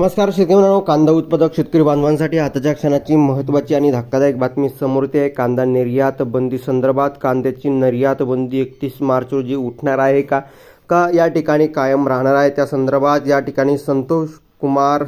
नमस्कार शेतकरी मित्रांनो कांदा उत्पादक शेतकरी बांधवांसाठी आताच्या क्षणाची महत्त्वाची आणि धक्कादायक बातमी समोर येते. आहे कांदा निर्यात बंदी संदर्भात कांद्याची निर्यात बंदी एकतीस मार्च रोजी उठणार आहे का? का या ठिकाणी कायम राहणार आहे? त्या संदर्भात या ठिकाणी संतोष कुमार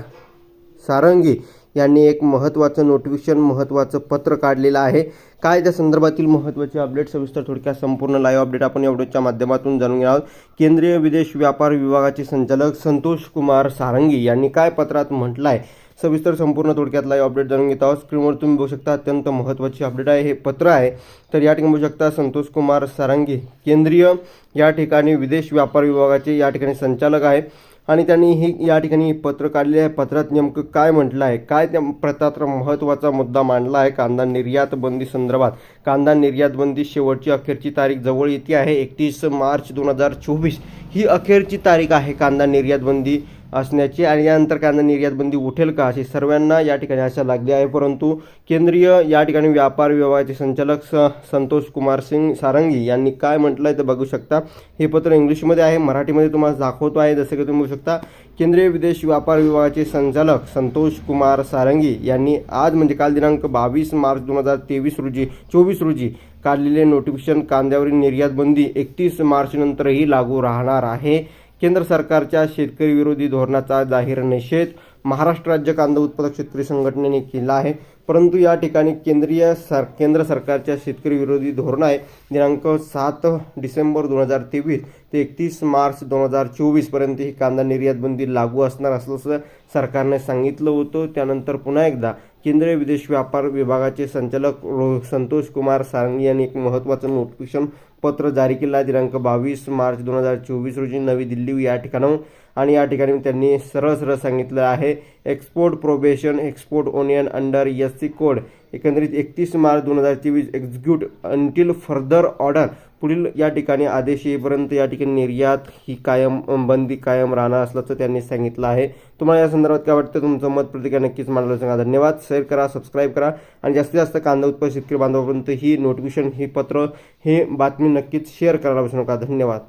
सारंगी यांनी एक महत्त्वाचं नोटिफिकेशन महत्त्वाचं पत्र काढलेलं आहे. काय त्या संदर्भातील महत्त्वाचे अपडेट सविस्तर थोडक्यात संपूर्ण लाईव्ह अपडेट आपण या माध्यमातून जाणून घेणार आहोत. केंद्रीय विदेश व्यापार विभागाचे संचालक संतोष कुमार सारंगी यांनी काय पत्रात म्हटलं आहे सविस्तर संपूर्ण थोडक्यात लाईव्ह अपडेट जाणून घेत आहोत. स्क्रीनवर तुम्ही बघू शकता अत्यंत महत्त्वाची अपडेट आहे. हे पत्र आहे. तर या ठिकाणी बघू शकता संतोष कुमार सारंगी केंद्रीय या ठिकाणी विदेश व्यापार विभागाचे या ठिकाणी संचालक आहे. आणि त्यांनी ही या ठिकाणी पत्र काढले आहे. पत्रात नेमकं काय म्हटलं आहे? काय त्या पत्रात महत्त्वाचा मुद्दा मांडला आहे? कांदा निर्यात बंदी संदर्भात. कांदा निर्यात बंदी शेवटची अखेरची तारीख जवळ येते आहे. एकतीस मार्च दोन हजार चोवीस. ही अखेरची तारीख आहे. कांदा निर्यात बंदी असण्याची आणि यानंतर कांदा निर्यातबंदी उठेल का अशी सर्वांना या ठिकाणी आशा लागली आहे. परंतु केंद्रीय या ठिकाणी व्यापार विभागाचे संचालक स संतोष कुमार सिंग सारंगी यांनी काय म्हटलं आहे ते बघू शकता. हे पत्र इंग्लिशमध्ये आहे. मराठीमध्ये तुम्हाला दाखवतो आहे. जसं की तुम्ही बघू शकता केंद्रीय विदेश व्यापार विभागाचे संचालक संतोष कुमार सारंगी यांनी आज म्हणजे काल दिनांक बावीस मार्च दोन हजार तेवीस रोजी चोवीस रोजी काढलेले नोटिफिकेशन कांद्यावरील निर्यात बंदी एकतीस मार्चनंतरही लागू राहणार आहे. केंद्र सरकारच्या शेतकरी विरोधी धोरणाचा जाहीर निषेध महाराष्ट्र राज्य कांदा उत्पादक शेतकरी संघटनेने केला आहे. परंतु या ठिकाणी केंद्रीय सर केंद्र सरकारच्या शेतकरी विरोधी धोरण आहे. दिनांक सात डिसेंबर दोन हजार तेवीस ते एकतीस मार्च दोन हजार चोवीसपर्यंत ही कांदा निर्यात बंदी लागू असणार असल्याचं सरकारने सांगितलं होतं. त्यानंतर पुन्हा एकदा केंद्रीय विदेश व्यापार विभागाचे संचालक रो संतोष कुमार सारंगी यांनी एक महत्त्वाचं नोटिफिकेशन पत्र जारी केला. दिनांक बावीस मार्च दोन हजार चोवीस रोजी नवी दिल्ली या ठिकाणाहून आणि या ठिकाणी त्यांनी सरळ सरळ सांगितलं आहे. Export probation export onion under S C code एकंदरीत एकतीस मार्च दोन हजार तेवीस एक्झिक्यूट अंटील फर्दर ऑर्डर पुढील या ठिकाणी आदेश येईपर्यंत या ठिकाणी निर्यात ही कायम बंदी कायम राहणार असल्याचं त्यांनी सांगितलं आहे. तुम्हाला या संदर्भात काय वाटतं? तुमचं मत प्रतिक्रिया नक्कीच मांडलं सांगा. धन्यवाद. शेअर करा सबस्क्राईब करा आणि जास्तीत जास्त कांदा उत्पादक शेतकरी बांधवापर्यंत ही नोटिफिकेशन ही पत्र हे बातमी नक्कीच शेअर करायला विसरू नका. धन्यवाद.